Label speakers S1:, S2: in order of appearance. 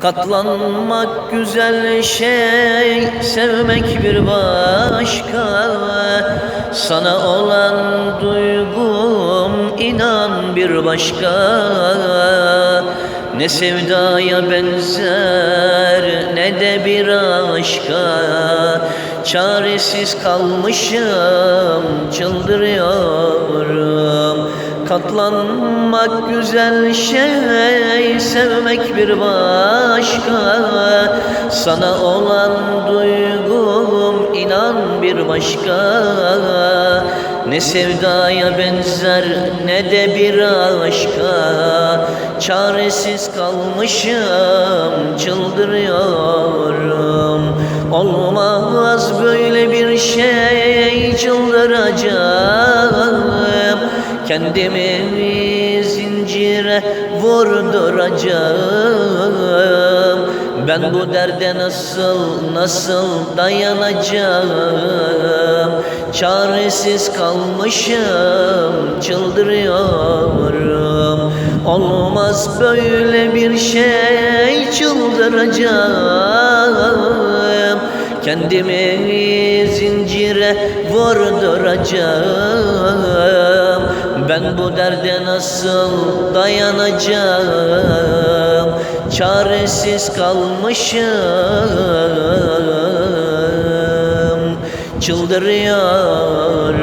S1: Katlanmak güzel şey, sevmek bir başka. Sana olan duygum inan bir başka. Ne sevdaya benzer ne de bir aşka. Çaresiz kalmışım, çıldırıyorum Katlanmak güzel şey, sevmek bir başka. Sana olan duygum inan bir başka. Ne sevdaya benzer ne de bir aşka. Çaresiz kalmışım, çıldırıyorum. Olmaz böyle bir şey, çıldıracağım Kendimi zincire vurduracağım Ben bu derde nasıl nasıl dayanacağım? Çaresiz kalmışım çıldırıyorum. Olmaz böyle bir şey çıldıracağım. Kendimi zincire vurduracağım Ben bu derde nasıl dayanacağım? Çaresiz kalmışım. Çıldırıyorum